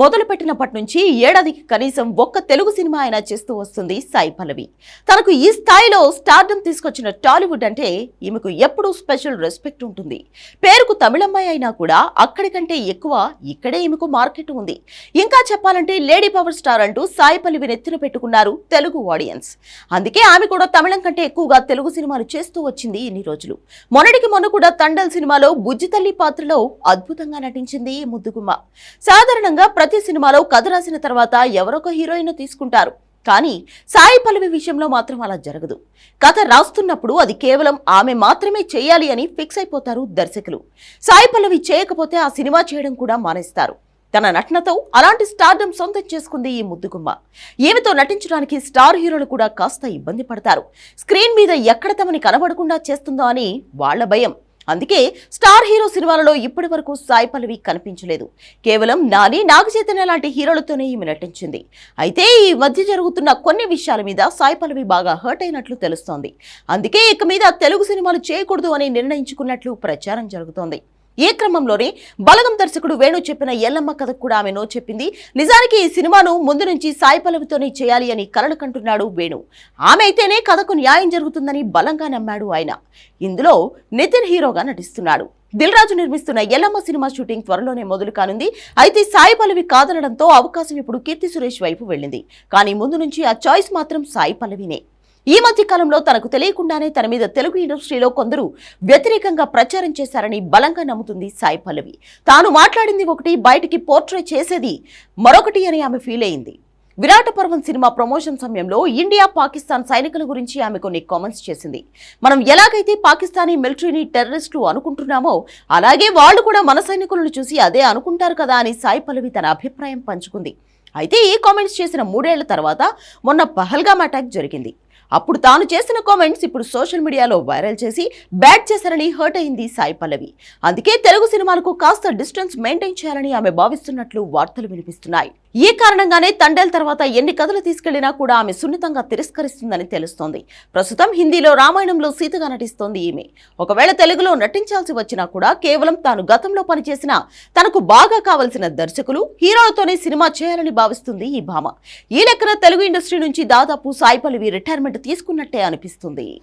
మొదలుపెట్టినప్పటి నుంచి ఏడాదికి కనీసం ఒక్క తెలుగు సినిమా అయినా చేస్తూ వస్తుంది సాయి పల్లవి. తనకు ఈ స్థాయిలో స్టార్డమ్ తీసుకొచ్చిన టాలీవుడ్ అంటే ఈమెకు ఎప్పుడూ స్పెషల్ రెస్పెక్ట్ ఉంటుంది. పేరుకు తమిళమ్మాయి అయినా కూడా అక్కడికంటే ఎక్కువ ఇక్కడే ఈమెకు మార్కెట్ ఉంది. ఇంకా చెప్పాలంటే లేడీ పవర్ స్టార్ అంటూ సాయి పల్లవి నెత్తిన పెట్టుకున్నారు తెలుగు ఆడియన్స్. అందుకే ఆమె కూడా తమిళం కంటే ఎక్కువగా తెలుగు సినిమాలు చేస్తూ వచ్చింది ఇన్ని రోజులు. మొన్నటికి మొన్న కూడా తండల్ సినిమాలో బుజ్జి తల్లి పాత్రలో అద్భుతంగా నటించింది ఈ ముద్దుగుమ్మ. సాధారణంగా ప్రతి సినిమాలో కథ రాసిన తర్వాత ఎవరొక హీరోయిన్ తీసుకుంటారు. కానీ సాయి పల్లవి విషయంలో మాత్రం అలా జరగదు. కథ రాస్తున్నప్పుడు అది కేవలం ఆమె మాత్రమే చేయాలి అని ఫిక్స్ అయిపోతారు దర్శకులు. సాయి పల్లవి చేయకపోతే ఆ సినిమా చేయడం కూడా మానేస్తారు. తన నటనతో అలాంటి స్టార్డమ్ సొంతం చేసుకుంది ఈ ముద్దుగుమ్మ. ఈమెతో నటించడానికి స్టార్ హీరోలు కూడా కాస్త ఇబ్బంది పడతారు. స్క్రీన్ మీద ఎక్కడ తమని కనబడకుండా చేస్తుందో అని వాళ్ళ భయం. అందుకే స్టార్ హీరో సినిమాలలో ఇప్పటి వరకు సాయి పల్లవి కనిపించలేదు. కేవలం నాని నాగచైతన్య లాంటి హీరోలతోనే ఈమె నటించింది. అయితే ఈ మధ్య జరుగుతున్న కొన్ని విషయాల మీద సాయి పల్లవి బాగా హర్ట్ అయినట్లు తెలుస్తోంది. అందుకే ఇక మీద తెలుగు సినిమాలు చేయకూడదు అని నిర్ణయించుకున్నట్లు ప్రచారం జరుగుతోంది. ఈ క్రమంలోనే బలగం దర్శకుడు వేణు చెప్పిన ఎల్లమ్మ కథకు కూడా ఆమె నో చెప్పింది. నిజానికి ఈ సినిమాను ముందు నుంచి సాయి పల్లవితోనే చేయాలి అని కలలు కంటున్నాడు వేణు. ఆమె అయితేనే కథకు న్యాయం జరుగుతుందని బలంగా నమ్మాడు ఆయన. ఇందులో నితిన్ హీరోగా నటిస్తున్నాడు. దిల్ రాజు నిర్మిస్తున్న ఎల్లమ్మ సినిమా షూటింగ్ త్వరలోనే మొదలు కానుంది. అయితే సాయి పల్లవి కాదనడంతో అవకాశం ఇప్పుడు కీర్తి సురేష్ వైపు వెళ్ళింది. కానీ ముందు నుంచి ఆ చాయిస్ మాత్రం సాయి పల్లవినే. ఈ మధ్య కాలంలో తనకు తెలియకుండానే తన మీద తెలుగు ఇండస్ట్రీలో కొందరు వ్యతిరేకంగా ప్రచారం చేశారని బలంగా నమ్ముతుంది సాయి పల్లవి. తాను మాట్లాడింది ఒకటి బయటికి పోర్ట్రే చేసేది మరొకటి అని ఆమె ఫీల్ అయింది. విరాట పర్వం సినిమా ప్రమోషన్ సమయంలో ఇండియా పాకిస్తాన్ సైనికుల గురించి ఆమె కొన్ని కామెంట్స్ చేసింది. మనం ఎలాగైతే పాకిస్తానీ మిలిటరీని టెర్రరిస్టులు అనుకుంటున్నామో అలాగే వాళ్ళు కూడా మన సైనికులను చూసి అదే అనుకుంటారు కదా అని సాయి పల్లవి తన అభిప్రాయం పంచుకుంది. అయితే ఈ కామెంట్స్ చేసిన మూడేళ్ళ తర్వాత మొన్న పహల్గామ్ అటాక్ జరిగింది. అప్పుడు తాను చేసిన కామెంట్స్ ఇప్పుడు సోషల్ మీడియాలో వైరల్ చేసి బ్యాట్ చేశారని హర్ట్ అయింది సాయి పల్లవి. అందుకే తెలుగు సినిమాలకు కాస్త డిస్టెన్స్ మెయింటైన్ చేయాలని ఆమె భావిస్తున్నట్లు వార్తలు వినిపిస్తున్నాయి. ఈ కారణంగానే తండేల్ తర్వాత ఎన్ని కథలు తీసుకెళ్ళినా కూడా ఆమె సున్నితంగా తిరస్కరిస్తుందని తెలుస్తోంది. ప్రస్తుతం హిందీలో రామాయణంలో సీతగా నటిస్తోంది ఈమె. ఒకవేళ తెలుగులో నటించాల్సి వచ్చినా కూడా కేవలం తాను గతంలో పనిచేసిన తనకు బాగా కావలసిన దర్శకులు హీరోలతోనే సినిమా చేయాలని భావిస్తుంది ఈ భామ. ఈ లెక్కన తెలుగు ఇండస్ట్రీ నుంచి దాదాపు సాయి పల్లవి రిటైర్మెంట్ తీసుకున్నట్టే అనిపిస్తుంది.